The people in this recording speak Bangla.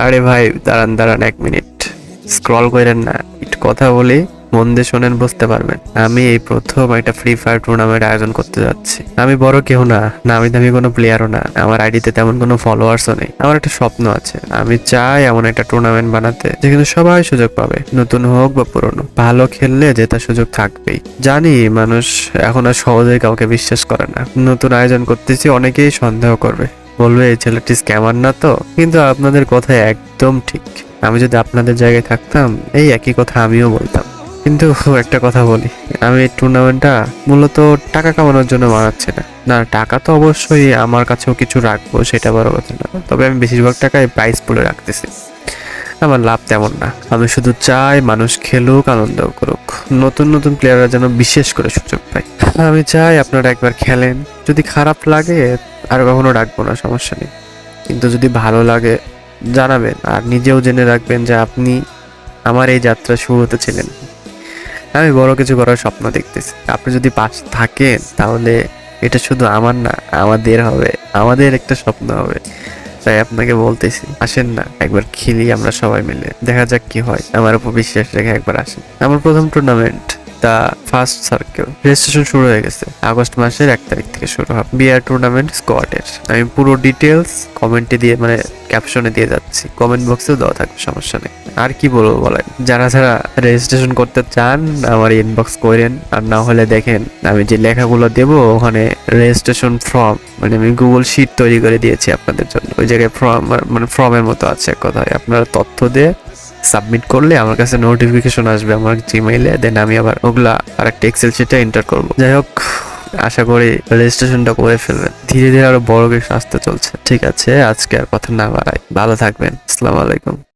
আরে ভাই, দাঁড়ান দাঁড়ান এক মিনিট। স্ক্রল করেন না, একটু কথা বলি, মন দিয়ে শোনেন, বুঝতে পারবেন। আমি এই প্রথম একটা ফ্রি ফায়ার টুর্নামেন্ট আয়োজন করতে যাচ্ছি। আমি বড় কেউ না নামি দামি কোনো প্লেয়ারও না। আমার আইডিতে তেমন কোনো ফলোয়ার্সও নেই। আমার একটা স্বপ্ন আছে। আমি চাই এমন একটা টুর্নামেন্ট বানাতে, যেখানে সবাই সুযোগ পাবে, নতুন হোক বা পুরনো। ভালো খেললে জেতার সুযোগ থাকবেই। জানি, মানুষ এখন আর সহজেই কাউকে বিশ্বাস করে না। নতুন আয়োজন করতেছি, অনেকেই সন্দেহ করবে। বলবে, এই ছেলেটি স্ক্যামার না তো? কিন্তু আপনাদের কথা একদম ঠিক। আমি যদি আপনাদের জায়গায় থাকতাম, এই একই কথা আমিও বলতাম। কিন্তু একটা কথা বলি, আমি এই টুর্নামেন্টটা মূলত টাকা কামানোর জন্য বানাচ্ছি না। না, টাকা তো অবশ্যই আমার কাছেও কিছু রাখব, সেটা বড় কথা না। তবে আমি বেশিরভাগ টাকায় প্রাইস পুলে রাখতেছি। আমার লাভ তেমন না। আমি শুধু চাই মানুষ খেলুক আনন্দ করুক। নতুন নতুন প্লেয়াররা যেন বিশেষ করে সুযোগ পায়। আমি চাই আপনারা একবার খেলেন। যদি খারাপ লাগে আর কখনো ডাকবো না, সমস্যা নেই। কিন্তু যদি ভালো লাগে, জানাবেন। আর নিজেও জেনে রাখবেন যে আপনি আমার এই যাত্রা শুরুতে ছিলেন। আমি বড় কিছু করার স্বপ্ন দেখতেছি। আপনি যদি পাশ থাকেন, তাহলে এটা শুধু আমার না, আমাদের হবে। আমাদের একটা স্বপ্ন হবে। তাই আপনাকে বলতেছি, আসেন না, একবার খেলি আমরা সবাই মিলে। দেখা যাক কি হয়। আমার উপর বিশ্বাস রেখে একবার আসেন। আমার প্রথম tournament the first circle registration শুরু হয়ে গেছে। আগস্ট মাসের এক তারিখ থেকে শুরু হবে। বিয়ার টুর্নামেন্ট স্কোয়াডের আমি পুরো ডিটেলস কমেন্টে দিয়ে মানে ক্যাপশনে দিয়ে যাচ্ছি। কমেন্ট বক্সেও দেওয়া থাকবে, সমস্যা নেই। আর কি বলব বলেন? যারা যারা রেজিস্ট্রেশন করতে চান, আমার ইনবক্স করেন। আর না হলে দেখেন, আমি যে লেখাগুলো দেবো, ওখানে রেজিস্ট্রেশন ফর্ম মানে আমি গুগল শিট তৈরি করে দিয়েছি আপনাদের জন্য। ওই জায়গায় ফর্ম মানে ফর্মের মতো আছে এক কথায়। আপনারা তথ্য দিয়ে সাবমিট করলে আমার কাছে নোটিফিকেশন আসবে আমার জিমেইলে দেন আমি আবার ওগুলা আর একটা এক্সেল শিটে এন্টার করব। যাই হোক আশা করি রেজিস্ট্রেশনটা করে ফেলবেন। ধীরে ধীরে আরও বড় কিছু আসতে চলছে। ঠিক আছে, আজকে আর কথা না বাড়াই। ভালো থাকবেন। আসসালামু আলাইকুম।